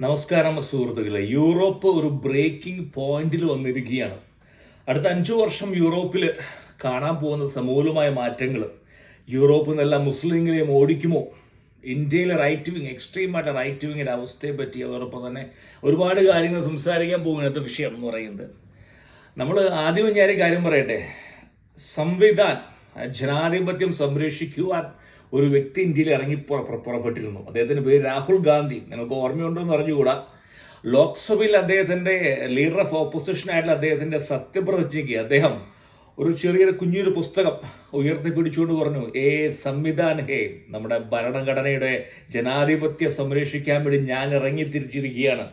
നമസ്കാരം സുഹൃത്തുക്കളെ. യൂറോപ്പ് ഒരു ബ്രേക്കിംഗ് പോയിന്റിൽ വന്നിരിക്കുകയാണ്. അടുത്ത അഞ്ചു വർഷം യൂറോപ്പിൽ കാണാൻ പോകുന്ന സമൂലമായ മാറ്റങ്ങൾ. യൂറോപ്പ് നല്ല മുസ്ലിങ്ങളെയും ഓടിക്കുമോ? ഇന്ത്യയിലെ റൈറ്റ് വിങ് എക്സ്ട്രീമായിട്ട് റൈറ്റ് വിങ്ങിന്റെ അവസ്ഥയെ പറ്റി അതോടൊപ്പം തന്നെ ഒരുപാട് കാര്യങ്ങൾ സംസാരിക്കാൻ പോകുന്ന വിഷയം എന്ന് പറയുന്നത്. നമ്മൾ ആദ്യം ഞാൻ കാര്യം പറയട്ടെ. സംവിധാൻ ജനാധിപത്യം സംരക്ഷിക്കുവാൻ ഒരു വ്യക്തി ഇന്ത്യയിൽ ഇറങ്ങി പുറ- പുറ- പുറപ്പെട്ടിരുന്നു. അദ്ദേഹത്തിന്റെ പേര് രാഹുൽ ഗാന്ധി. നിങ്ങൾക്ക് ഓർമ്മയുണ്ടോ എന്ന് അറിഞ്ഞുകൂടാ? ലോക്സഭയിൽ അദ്ദേഹത്തിന്റെ ലീഡർ ഓഫ് ഓപ്പോസിഷൻ ആയിട്ടുള്ള അദ്ദേഹത്തിന്റെ സത്യപ്രതിജ്ഞയ്ക്ക് അദ്ദേഹം ഒരു ചെറിയൊരു കുഞ്ഞൊരു പുസ്തകം ഉയർത്തിപ്പിടിച്ചുകൊണ്ട് പറഞ്ഞു ഏ സംവിധാൻ ഹേ നമ്മുടെ ഭരണഘടനയുടെ ജനാധിപത്യം സംരക്ഷിക്കാൻ വേണ്ടി ഞാൻ ഇറങ്ങി തിരിച്ചിരിക്കുകയാണ്.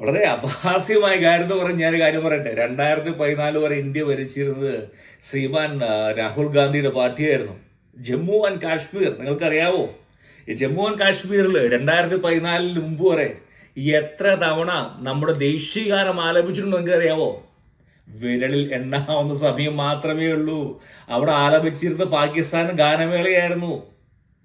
വളരെ അപഹാസ്യമായ കാര്യം എന്ന് പറഞ്ഞ് ഞാൻ കാര്യം പറയട്ടെ. രണ്ടായിരത്തി പതിനാല് വരെ ഇന്ത്യ ഭരിച്ചിരുന്നത് ശ്രീമാൻ രാഹുൽ ഗാന്ധിയുടെ പാർട്ടിയായിരുന്നു. ജമ്മു ആൻഡ് കാശ്മീർ നിങ്ങൾക്കറിയാവോ? ഈ ജമ്മു ആൻഡ് കാശ്മീരിൽ രണ്ടായിരത്തി പതിനാലിന് മുമ്പ് വരെ എത്ര തവണ നമ്മുടെ ദേശീയഗാനം ആലപിച്ചിട്ടുണ്ടോ നിങ്ങൾക്ക് അറിയാവോ വിരലിൽ എണ്ണാവുന്ന സമയം മാത്രമേ ഉള്ളൂ. അവിടെ ആലപിച്ചിരുന്ന പാകിസ്ഥാൻ ഗാനമേളയായിരുന്നു.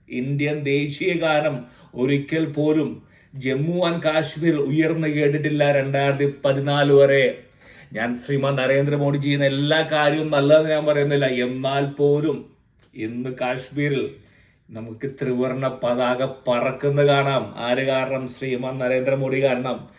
ഇന്ത്യൻ ദേശീയ ഗാനം ഒരിക്കൽ പോലും ജമ്മു ആൻഡ് കാശ്മീർ ഉയർന്നു കേട്ടിട്ടില്ല രണ്ടായിരത്തി പതിനാല് വരെ. ഞാൻ ശ്രീമാൻ നരേന്ദ്രമോദി ചെയ്യുന്ന എല്ലാ കാര്യവും നല്ലതെന്ന് ഞാൻ പറയുന്നില്ല. എന്നാൽ പോലും ഇന്ന് കാശ്മീരിൽ നമുക്ക് ത്രിവർണ പതാക പറക്കുന്ന കാണാം. ആര് കാരണം? ശ്രീമാൻ നരേന്ദ്രമോദി കാരണം.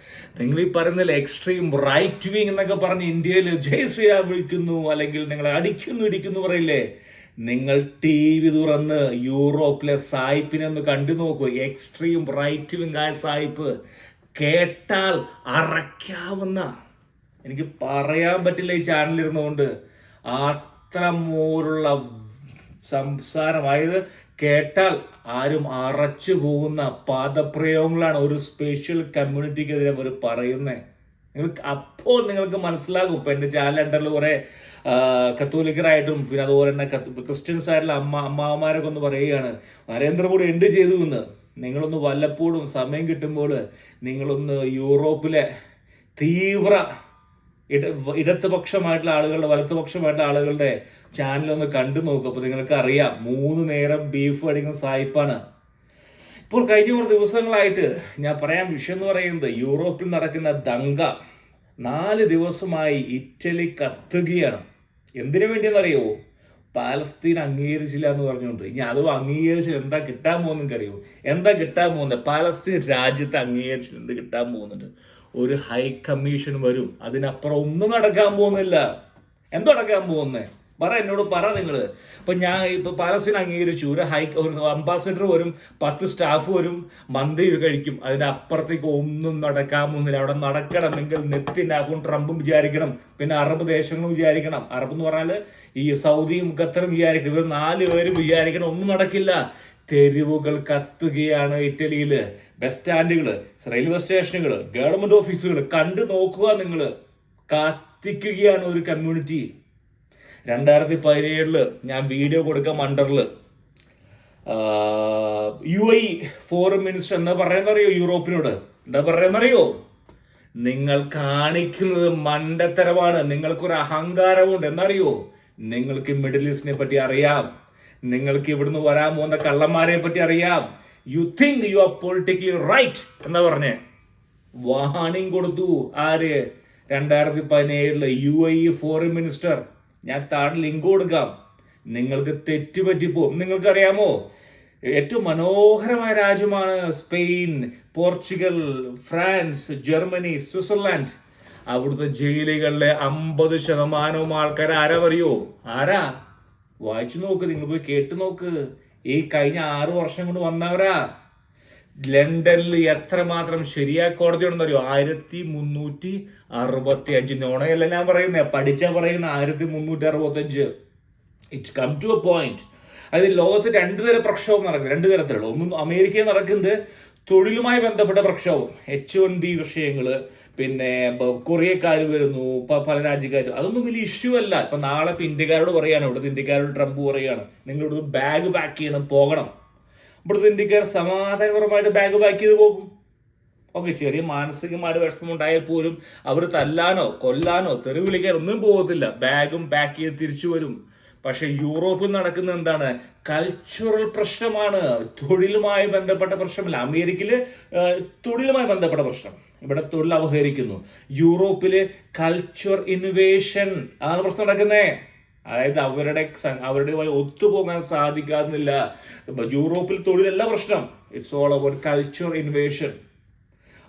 നിങ്ങൾ ഈ പറയുന്നതിൽ എക്സ്ട്രീം റൈറ്റ് വിങ് എന്നൊക്കെ പറഞ്ഞ് ഇന്ത്യയിൽ ജയ് ശ്രീരാം വിളിക്കുന്നു അല്ലെങ്കിൽ നിങ്ങളെ അടിക്കുന്നു ഇടിക്കുന്നു പറയില്ലേ? നിങ്ങൾ ടി വി തുറന്ന് യൂറോപ്പിലെ സായിപ്പിനെ ഒന്ന് കണ്ടു നോക്കൂ. എക്സ്ട്രീം റൈറ്റ് വിങ് ആയ സായിപ്പ് കേട്ടാൽ അറയ്ക്കാവുന്ന. എനിക്ക് പറയാൻ പറ്റില്ല ഈ ചാനലിരുന്നുകൊണ്ട് അത്ര മോരുള്ള സംസാരം അതായത് കേട്ടാൽ ആരും അറച്ചു പോകുന്ന പാദപ്രയോഗങ്ങളാണ് ഒരു സ്പെഷ്യൽ കമ്മ്യൂണിറ്റിക്കെതിരെ അവർ പറയുന്നത് നിങ്ങൾക്ക് അപ്പോൾ നിങ്ങൾക്ക് മനസ്സിലാകും. ഇപ്പം എന്റെ ചാനൽ ഉണ്ടല്ലോ കുറേ കത്തോലിക്കറായിട്ടും പിന്നെ അതുപോലെ തന്നെ ക്രിസ്ത്യൻസ് ആയിട്ടുള്ള അമ്മ അമ്മാവന്മാരൊക്കെ ഒന്ന് പറയുകയാണ് നരേന്ദ്രമോദി എന്ത് ചെയ്തു എന്ന്? നിങ്ങളൊന്ന് വല്ലപ്പോഴും സമയം കിട്ടുമ്പോൾ നിങ്ങളൊന്ന് യൂറോപ്പിലെ തീവ്ര ഇട ഇടതുപക്ഷമായിട്ടുള്ള ആളുകളുടെ വലത്തുപക്ഷമായിട്ടുള്ള ആളുകളുടെ ചാനൽ ഒന്ന് കണ്ടു നോക്കും. അപ്പോൾ നിങ്ങൾക്ക് അറിയാം മൂന്ന് നേരം ബീഫ് അടിക്കുന്ന സായിപ്പാണ്. ഇപ്പോൾ കഴിഞ്ഞ കുറച്ച് ദിവസങ്ങളായിട്ട് ഞാൻ പറയാൻ വിഷയം എന്ന് പറയുന്നത് യൂറോപ്പിൽ നടക്കുന്ന ദങ്ക നാല് ദിവസമായി ഇറ്റലി കത്തുകയാണ്. എന്തിനു വേണ്ടിയെന്നറിയോ? പാലസ്തീൻ അംഗീകരിച്ചില്ല എന്ന് പറഞ്ഞുകൊണ്ട്. ഇനി അതും അംഗീകരിച്ചില്ല. എന്താ കിട്ടാൻ പോകുന്നത് അറിയോ എന്താ കിട്ടാൻ പോകുന്നത്? പാലസ്തീൻ രാജ്യത്തെ അംഗീകരിച്ചില്ല. എന്ത് കിട്ടാൻ പോകുന്നുണ്ട്? ഒരു ഹൈ കമ്മീഷൻ വരും. അതിനപ്പുറം ഒന്നും നടക്കാൻ പോകുന്നില്ല. എന്തോ നടക്കാൻ പോകുന്നേ? പറ എന്നോട് പറ നിങ്ങൾ ഇപ്പൊ ഞാൻ ഇപ്പൊ പാലസ്തീൻ അംഗീകരിച്ചു. ഒരു ഹൈ ഒരു അംബാസിഡർ വരും പത്ത് സ്റ്റാഫ് വരും മന്തി കഴിക്കും. അതിന്റെ അപ്പുറത്തേക്ക് ഒന്നും നടക്കാൻ പോകുന്നില്ല. അവിടെ നടക്കണമെങ്കിൽ നെത്തിനാക്കും ട്രംപും വിചാരിക്കണം. പിന്നെ അറബ് ദേശങ്ങളും വിചാരിക്കണം. അറബ് എന്ന് പറഞ്ഞാൽ ഈ സൗദിയും ഖത്തറും വിചാരിക്കണം. ഇവർ നാല് പേരും വിചാരിക്കണം. ഒന്നും നടക്കില്ല. തെരുവുകൾ കത്തുകയാണ് ഇറ്റലിയിൽ ബസ് സ്റ്റാൻഡുകൾ റെയിൽവേ സ്റ്റേഷനുകൾ ഗവൺമെന്റ് ഓഫീസുകൾ കണ്ടു നോക്കുക നിങ്ങൾ കത്തിക്കുകയാണ് ഒരു കമ്മ്യൂണിറ്റി രണ്ടായിരത്തി പതിനേഴിൽ ഞാൻ വീഡിയോ കൊടുക്കാം അണ്ടറിൽ യു ഐ ഫോറിൻ മിനിസ്റ്റർ എന്താ പറയുന്നറിയോ യൂറോപ്പിനോട്? എന്താ പറയുന്നറിയോ? നിങ്ങൾ കാണിക്കുന്നത് മണ്ടത്തരമാണ്. നിങ്ങൾക്കൊരു അഹങ്കാരമുണ്ട്. എന്നറിയോ? നിങ്ങൾക്ക് മിഡിൽ ഈസ്റ്റിനെ പറ്റി അറിയാം. നിങ്ങൾക്ക് ഇവിടുന്ന് വരാൻ പോകുന്ന കള്ളന്മാരെ പറ്റി അറിയാം. You think you are politically right എന്ന് പറഞ്ഞേ. വാണിംഗ് കൊടുത്തു. ആര്? രണ്ടായിരത്തി പതിനേഴിൽ യു ഐ ഫോറിൻ മിനിസ്റ്റർ ഞാൻ താഴെ ലിങ്ക് കൊടുക്കാം. നിങ്ങൾക്ക് തെറ്റുപറ്റിപ്പോവും നിങ്ങൾക്കറിയാമോ? ഏറ്റവും മനോഹരമായ രാജ്യമാണ് Spain Portugal France Germany Switzerland. അവിടുത്തെ ജയിലുകളിലെ അമ്പത് ശതമാനവും ആൾക്കാർ ആരാ പറയോ ആരാ? വായിച്ചു നോക്ക് നിങ്ങൾ പോയി കേട്ട് നോക്ക്. ഈ കഴിഞ്ഞ ആറ് വർഷം കൊണ്ട് വന്നവരാ. ലണ്ടനിൽ എത്രമാത്രം ശരിയായ കോടതി ഉണ്ടെന്നറിയോ? ആയിരത്തി മുന്നൂറ്റി അറുപത്തി അഞ്ച് നോണയല്ല ഞാൻ പറയുന്നത് പഠിച്ച പറയുന്ന ആയിരത്തി മുന്നൂറ്റി അറുപത്തി അഞ്ച് it's come to a point അതായത് ലോകത്ത് രണ്ടു തരം പ്രക്ഷോഭം നടക്കുന്നത് രണ്ടു തരത്തിലുള്ള. ഒന്നും അമേരിക്കയിൽ നടക്കുന്നത് തൊഴിലുമായി ബന്ധപ്പെട്ട പ്രക്ഷോഭം എച്ച് വൺ ബി വിഷയങ്ങൾ പിന്നെ കൊറിയക്കാർ വരുന്നു പല രാജ്യക്കാരും അതൊന്നും വലിയ ഇഷ്യൂ അല്ല. ഇപ്പൊ നാളെ ഇപ്പൊ ഇന്ത്യക്കാരോട് പറയാണ് ഇവിടുത്തെ ഇന്ത്യക്കാരോട് ട്രംപ് പറയാണ് നിങ്ങൾ ഇവിടുന്ന് ബാഗ് പാക്ക് ചെയ്യണം പോകണം. ഇവിടുത്തെ ഇന്ത്യക്കാർ സമാധാനപരമായിട്ട് ബാഗ് പാക്ക് ചെയ്ത് പോകും. ഓക്കെ ചെറിയ മാനസികമായിട്ട് വിഷമം ഉണ്ടായാൽ പോലും അവർ തല്ലാനോ കൊല്ലാനോ തെറി വിളിക്കാനോ ഒന്നും പോകത്തില്ല. ബാഗും പാക്ക് ചെയ്ത് തിരിച്ചു വരും. പക്ഷെ യൂറോപ്പിൽ നടക്കുന്ന എന്താണ്? കൾച്ചറൽ പ്രശ്നമാണ്. തൊഴിലുമായി ബന്ധപ്പെട്ട പ്രശ്നമല്ല. അമേരിക്കയിൽ ഏഹ്, തൊഴിലുമായി ബന്ധപ്പെട്ട പ്രശ്നം. ഇവിടെ തൊഴിൽ അവഹരിക്കുന്നു യൂറോപ്പിൽ കൾച്ചർ ഇന്നോവേഷൻ ആണ് പ്രശ്നം നടക്കുന്നേ. അതായത് അവരുടെ അവരുടെ ഒത്തുപോകാൻ സാധിക്കാതില്ല. യൂറോപ്പിൽ തൊഴിലല്ല പ്രശ്നം. It's all about culture innovation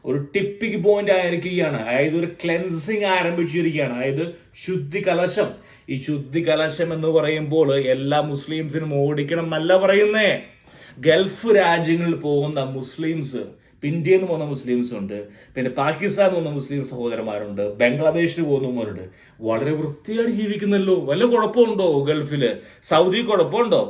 ഒരു ടിപ്പിക് പോയിന്റ് ആയിരിക്കുകയാണ്. അതായത് ഒരു ക്ലെൻസിങ് ആരംഭിച്ചിരിക്കുകയാണ്. അതായത് ശുദ്ധി കലശം ഈ ശുദ്ധി കലശം എന്ന് പറയുമ്പോൾ എല്ലാ മുസ്ലിംസിനും ഓടിക്കണം എന്നല്ല പറയുന്നേ. ഗൾഫ് രാജ്യങ്ങളിൽ പോകുന്ന മുസ്ലിംസ് ഇന്ത്യയിൽ നിന്ന് പോകുന്ന മുസ്ലിംസ് ഉണ്ട് പിന്നെ പാകിസ്ഥാനിൽ പോകുന്ന മുസ്ലിം സഹോദരന്മാരുണ്ട് ബംഗ്ലാദേശിൽ പോകുന്നവരുണ്ട് വളരെ വൃത്തിയായിട്ട് ജീവിക്കുന്നല്ലോ വല്ല കുഴപ്പമുണ്ടോ ഗൾഫിൽ സൗദി കുഴപ്പമുണ്ടോ?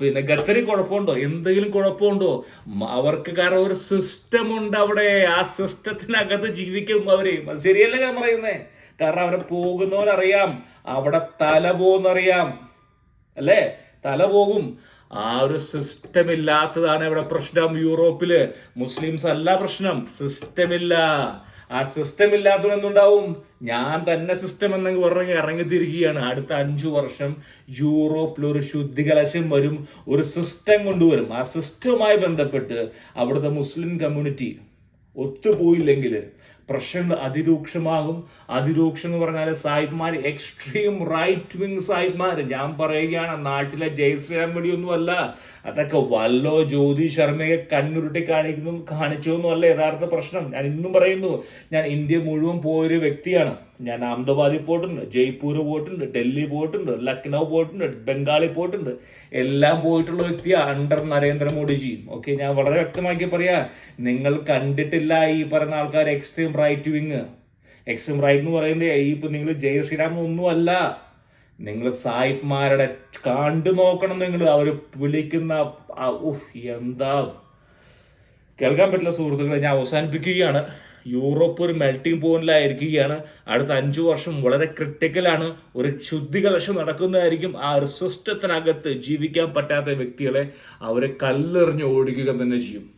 പിന്നെ ഖത്തറി കുഴപ്പമുണ്ടോ? എന്തെങ്കിലും കുഴപ്പമുണ്ടോ? അവർക്ക് കാരണം ഒരു സിസ്റ്റം ഉണ്ട് അവിടെ ആ സിസ്റ്റത്തിനകത്ത് ജീവിക്കും അവർ. ശരിയല്ല ഞാൻ പറയുന്നേ. കാരണം അവിടെ പോകുന്നവരറിയാം അവിടെ തല പോകുന്നറിയാം. അല്ലേ? തല പോകും. ആ ഒരു സിസ്റ്റം ഇല്ലാത്തതാണ് ഇവിടെ പ്രശ്നം. യൂറോപ്പിൽ മുസ്ലിംസ് അല്ല പ്രശ്നം. സിസ്റ്റം ഇല്ല. ആ സിസ്റ്റം ഇല്ലാത്തത് എന്തുണ്ടാവും? ഞാൻ തന്നെ സിസ്റ്റം എന്നങ്ങ് ഇറങ്ങി ഇറങ്ങിത്തിരിക്കുകയാണ്. അടുത്ത അഞ്ചു വർഷം യൂറോപ്പിൽ ഒരു ശുദ്ധികലശം വരും. ഒരു സിസ്റ്റം കൊണ്ടുവരും. ആ സിസ്റ്റവുമായി ബന്ധപ്പെട്ട് അവിടുത്തെ മുസ്ലിം കമ്മ്യൂണിറ്റി ഒത്തുപോയില്ലെങ്കിൽ പ്രശ്നങ്ങൾ അതിരൂക്ഷമാകും. അതിരൂക്ഷം എന്ന് പറഞ്ഞാൽ സാഹിബ്മാർ എക്സ്ട്രീം റൈറ്റ് വിങ് സാഹിബ്മാർ ഞാൻ പറയുകയാണ് നാട്ടിലെ ജയശ്രീരാം വെടിയൊന്നുമല്ല. അതൊക്കെ വല്ലോ ജ്യോതി ശർമ്മയെ കണ്ണുരുട്ടി കാണിക്കുന്നു കാണിച്ചൊന്നുമല്ല യഥാർത്ഥ പ്രശ്നം. ഞാൻ ഇന്നും പറയുന്നു ഞാൻ ഇന്ത്യ മുഴുവൻ പോയൊരു വ്യക്തിയാണ്. ഞാൻ അഹമ്മദാബാദിൽ പോയിട്ടുണ്ട് ജയ്പൂർ പോയിട്ടുണ്ട് ഡൽഹി പോയിട്ടുണ്ട് ലക്നൗ പോയിട്ടുണ്ട് ബംഗാളിൽ പോയിട്ടുണ്ട്. എല്ലാം പോയിട്ടുള്ള വ്യക്തിയാണ് അണ്ടർ നരേന്ദ്രമോദിജിയും ഓക്കെ ഞാൻ വളരെ വ്യക്തമാക്കി പറയാ നിങ്ങൾ കണ്ടിട്ടില്ല ഈ പറയുന്ന ആൾക്കാർ extreme right wing extreme right എന്ന് പറയുന്നത് ഈ ഇപ്പൊ നിങ്ങൾ ജയ ശ്രീരാമൻ ഒന്നുമല്ല നിങ്ങൾ സായിപ്മാരുടെ കണ്ടു നോക്കണം നിങ്ങൾ അവർ വിളിക്കുന്ന എന്താ? കേൾക്കാൻ പറ്റില്ല സുഹൃത്തുക്കളെ ഞാൻ അവസാനിപ്പിക്കുകയാണ്. യൂറോപ്പ് ഒരു മെൽറ്റിംഗ് പോയിന്റിലായിരിക്കുകയാണ് അടുത്ത അഞ്ചു വർഷം വളരെ ക്രിട്ടിക്കലാണ് ഒരു ശുദ്ധികലശം നടക്കുന്നതായിരിക്കും ആ ഒരു സിസ്റ്റത്തിനകത്ത് ജീവിക്കാൻ പറ്റാത്ത വ്യക്തികളെ അവരെ കല്ലെറിഞ്ഞ് ഓടിക്കുക തന്നെ ചെയ്യും.